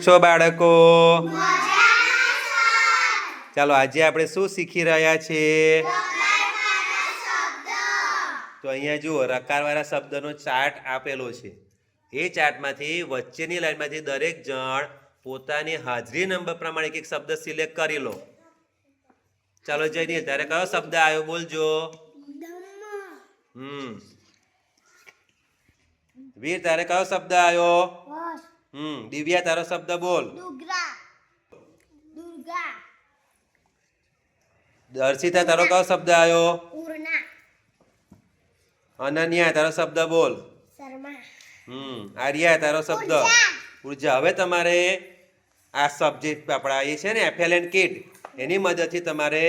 છો બાળકો? ચાલો, આજે આપણે શું શીખી રહ્યા છીએ? તો અહીંયા જુઓ, રકારવાળા શબ્દનો ચાર્ટ આપેલો છે. એ ચાર્ટમાંથી વચ્ચેની લાઈનમાંથી દરેક જણ પોતાની હાજરી નંબર પ્રમાણે એક એક શબ્દ સિલેક્ટ કરી લો. ચાલો જઈને ત્યારે કયો શબ્દ આવ્યો? બોલજો. હમ. વીર તારે કયો શબ્દ આવ્યો? હમ દિવ્યા તારો શબ્દ બોલ. દુર્ગા. દુર્ગા. દર્શિતા તારો કયો શબ્દ આવ્યો ઉર્ના અનન્યા તારો શબ્દ બોલ. શર્મા. હમ આર્યા તારો શબ્દ. ઊર્જા હવે તમારે આ સબ્જેક્ટ આપણા એ છે ને એફએલએન કિટ એની મદદથી તમારે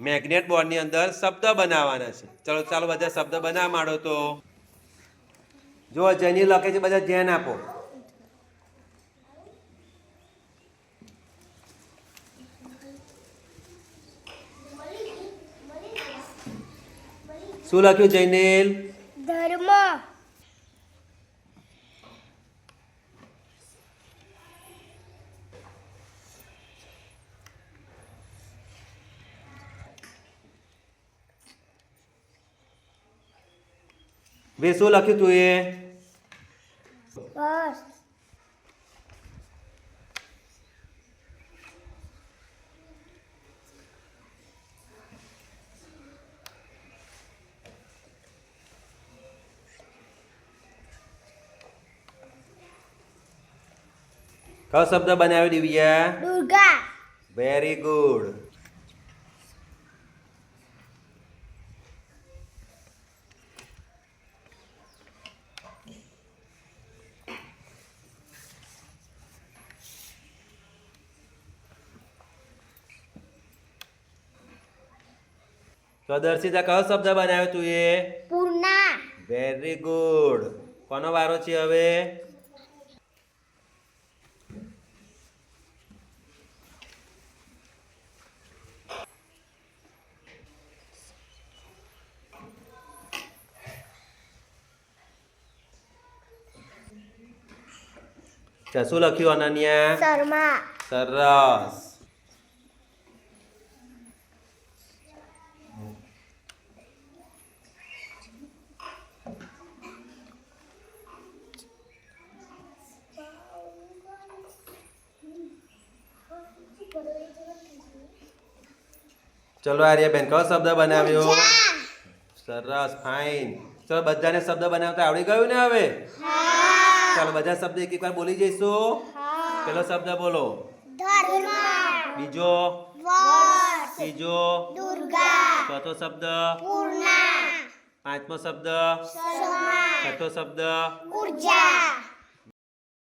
મેગ્નેટ બોર્ડની અંદર શબ્દ બનાવવાના છે. ચલો ચાલો બધા શબ્દ બનાવવા માંડો તો. જો જેની લખે છે બધા ધ્યાન આપો. શું લખ્યું જૈનેલ ધર્મ. વે શું લખ્યું તું એ? બસ. કયો શબ્દ બનાવ્યો દિવ્યા? દુર્ગા. વેરી ગુડ તો દર્શિતા કયો શબ્દ બનાવ્યો તું એ? પૂર્ણા. વેરી ગુડ કોનો વારો છે હવે? ચા શું લખ્યું અનન્યા શર્મા સરસ ચલો આર્યાબેન કયો શબ્દ બનાવ્યો? સરસ ફાઇન. ચલો બધાને શબ્દ બનાવતા આવડી ગયું ને હવે? ચાલો બધા શબ્દ એક એક વાર બોલી જઈશું. પેલો શબ્દ બોલો. બીજો? ત્રીજો? ચોથો શબ્દ? પાંચમો શબ્દ? છઠ્ઠો શબ્દ? ઊર્જા.